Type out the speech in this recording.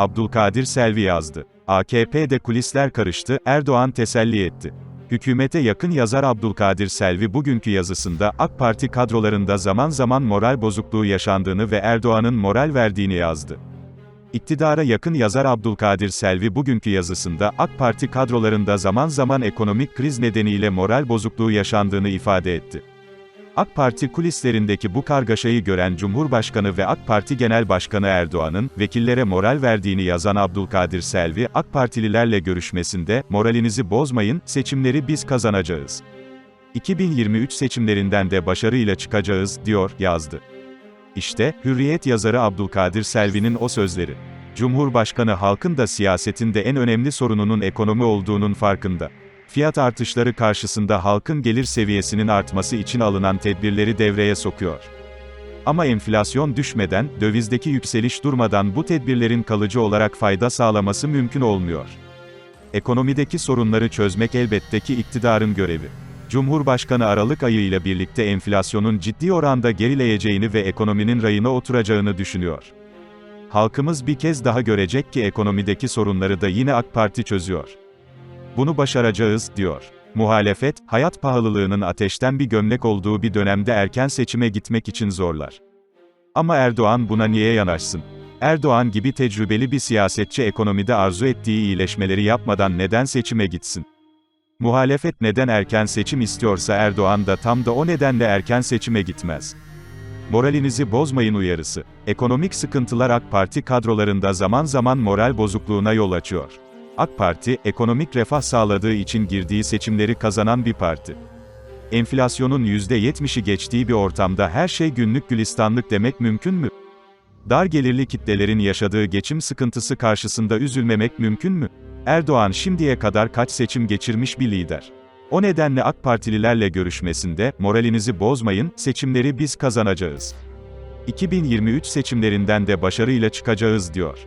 Abdülkadir Selvi yazdı. AKP'de kulisler karıştı, Erdoğan teselli etti. Hükümete yakın yazar Abdülkadir Selvi bugünkü yazısında AK Parti kadrolarında zaman zaman moral bozukluğu yaşandığını ve Erdoğan'ın moral verdiğini yazdı. İktidara yakın yazar Abdülkadir Selvi bugünkü yazısında AK Parti kadrolarında zaman zaman ekonomik kriz nedeniyle moral bozukluğu yaşandığını ifade etti. AK Parti kulislerindeki bu kargaşayı gören Cumhurbaşkanı ve AK Parti Genel Başkanı Erdoğan'ın, vekillere moral verdiğini yazan Abdülkadir Selvi, AK Partililerle görüşmesinde, moralinizi bozmayın, seçimleri biz kazanacağız. 2023 seçimlerinden de başarıyla çıkacağız, diyor, yazdı. İşte, Hürriyet yazarı Abdülkadir Selvi'nin o sözleri. Cumhurbaşkanı halkın da siyasetin de en önemli sorununun ekonomi olduğunun farkında. Fiyat artışları karşısında halkın gelir seviyesinin artması için alınan tedbirleri devreye sokuyor. Ama enflasyon düşmeden, dövizdeki yükseliş durmadan bu tedbirlerin kalıcı olarak fayda sağlaması mümkün olmuyor. Ekonomideki sorunları çözmek elbette ki iktidarın görevi. Cumhurbaşkanı Aralık ayı ile birlikte enflasyonun ciddi oranda gerileyeceğini ve ekonominin rayına oturacağını düşünüyor. Halkımız bir kez daha görecek ki ekonomideki sorunları da yine AK Parti çözüyor. Bunu başaracağız, diyor. Muhalefet, hayat pahalılığının ateşten bir gömlek olduğu bir dönemde erken seçime gitmek için zorlar. Ama Erdoğan buna niye yanaşsın? Erdoğan gibi tecrübeli bir siyasetçi ekonomide arzu ettiği iyileşmeleri yapmadan neden seçime gitsin? Muhalefet neden erken seçim istiyorsa Erdoğan da tam da o nedenle erken seçime gitmez. Moralinizi bozmayın uyarısı. Ekonomik sıkıntılar AK Parti kadrolarında zaman zaman moral bozukluğuna yol açıyor. AK Parti, ekonomik refah sağladığı için girdiği seçimleri kazanan bir parti. Enflasyonun %70'i geçtiği bir ortamda her şey günlük gülistanlık demek mümkün mü? Dar gelirli kitlelerin yaşadığı geçim sıkıntısı karşısında üzülmemek mümkün mü? Erdoğan şimdiye kadar kaç seçim geçirmiş bir lider. O nedenle AK Partililerle görüşmesinde, moralinizi bozmayın, seçimleri biz kazanacağız. 2023 seçimlerinden de başarıyla çıkacağız diyor.